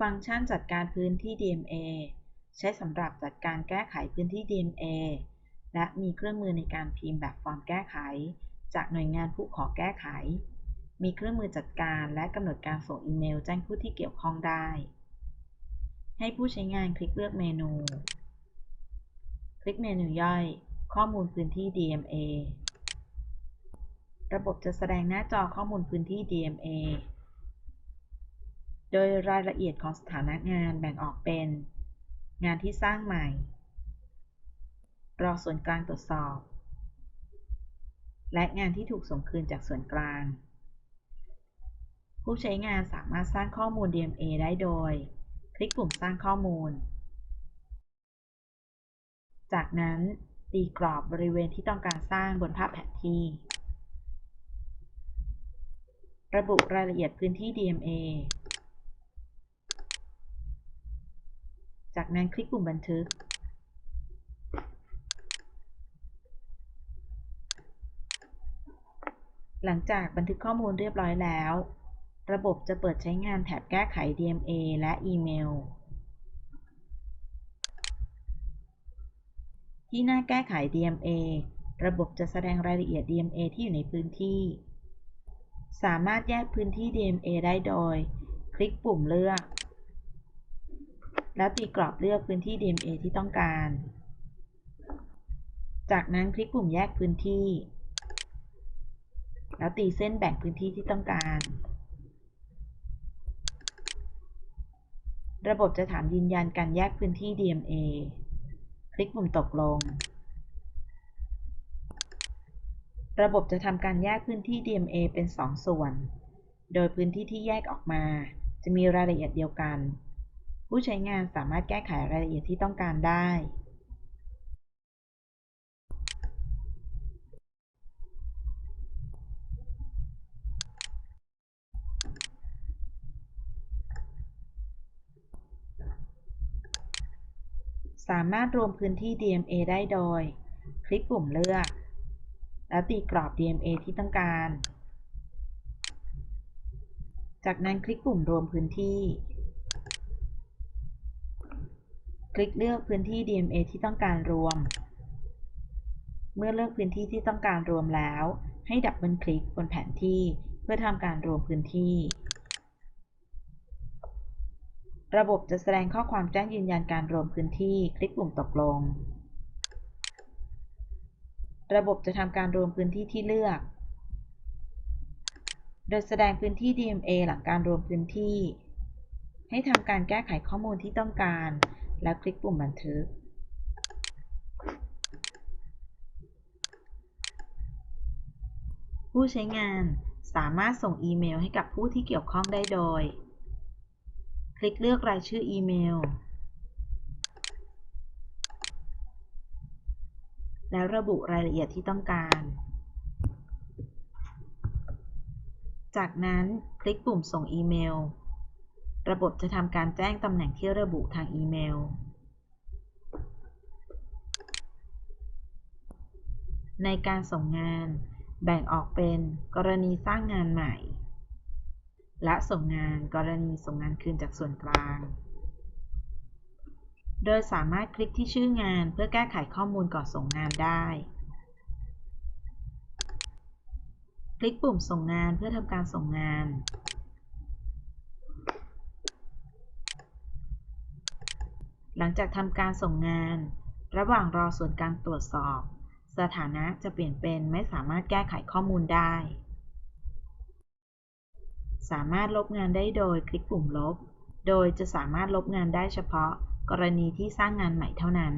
ฟังก์ชันจัดการพื้นที่ DMA ใช้สำหรับจัดการแก้ไขพื้นที่ DMA และมีเครื่องมือในการพิมพ์แบบฟอร์มแก้ไข จากหน่วยงานผู้ขอแก้ไข มีเครื่องมือจัดการและกำหนดการส่งอีเมลแจ้งผู้ที่เกี่ยวข้องได้ ให้ผู้ใช้งานคลิกเลือกเมนู คลิกเมนูย่อย ข้อมูลพื้นที่ DMA ระบบจะแสดงหน้าจอข้อมูลพื้นที่ DMA โดยรายละเอียดของสถานะงานแบ่งออกเป็น งานที่สร้างใหม่ รอส่วนกลางตรวจสอบ และงานที่ถูกส่งคืนจากส่วนกลาง ผู้ใช้งานสามารถสร้างข้อมูล DMA ได้โดย คลิกปุ่มสร้างข้อมูล จากนั้นตีกรอบบริเวณที่ต้องการสร้างบนภาพแผนที่ ระบุรายละเอียดพื้นที่ DMA จาก นั้นคลิกปุ่มบันทึก หลังจากบันทึกข้อมูลเรียบร้อยแล้ว ระบบจะเปิดใช้งานแถบแก้ไข DMA และอีเมล ที่หน้าแก้ไข DMA ระบบจะแสดงรายละเอียด DMA ที่อยู่ในพื้นที่ สามารถแยกพื้นที่ DMA ได้โดย คลิกปุ่มเลือก แล้วตีกรอบเลือกพื้นที่ DMA ที่ต้องการ จากนั้นคลิกปุ่มแยกพื้นที่ แล้วตีเส้นแบ่งพื้นที่ที่ต้องการ ระบบจะถามยืนยันการแยกพื้นที่ DMA คลิกปุ่มตกลง ระบบจะทำการแยกพื้นที่ DMA เป็น 2 ส่วน โดยพื้นที่ที่แยกออกมา จะมีรายละเอียดเดียวกัน ผู้ใช้งานสามารถแก้ไขรายละเอียดที่ต้องการได้ สามารถรวมพื้นที่ DMA ได้โดย คลิกปุ่มเลือก แล้วตีกรอบ DMA ที่ต้องการ จากนั้นคลิกปุ่มรวมพื้นที่ คลิกเลือกพื้นที่ DMA ที่ต้องการรวม เมื่อเลือกพื้นที่ที่ต้องการรวมแล้ว ให้ดับเบิลคลิกบนแผนที่ เพื่อทำการรวมพื้นที่ ระบบจะแสดงข้อความแจ้งยืนยันการรวมพื้นที่ คลิกปุ่มตกลง ระบบจะทำการรวมพื้นที่ที่เลือกโดยแสดงพื้นที่ DMA หลังการรวมพื้นที่ ให้ทำการแก้ไขข้อมูลที่ต้องการ แล้วคลิกปุ่มบันทึก ผู้ใช้งานสามารถส่งอีเมลให้กับผู้ที่เกี่ยวข้องได้โดย คลิกเลือกรายชื่ออีเมล แล้วระบุรายละเอียดที่ต้องการ จากนั้นคลิกปุ่มส่งอีเมล ระบบจะทำการแจ้งตำแหน่งที่ระบุทางอีเมล ในการส่งงาน แบ่งออกเป็นกรณีสร้างงานใหม่ และส่งงานกรณีส่งงานคืนจากส่วนกลาง โดยสามารถคลิกที่ชื่องานเพื่อแก้ไขข้อมูลก่อนส่งงานได้คลิกปุ่มส่งงานเพื่อทำการส่งงาน หลังจากทำการส่งงาน ระหว่างรอส่วนการตรวจสอบ สถานะจะเปลี่ยนเป็นไม่สามารถแก้ไขข้อมูลได้ สามารถลบงานได้โดยคลิกปุ่มลบ โดยจะสามารถลบงานได้เฉพาะกรณีที่สร้างงานใหม่เท่านั้น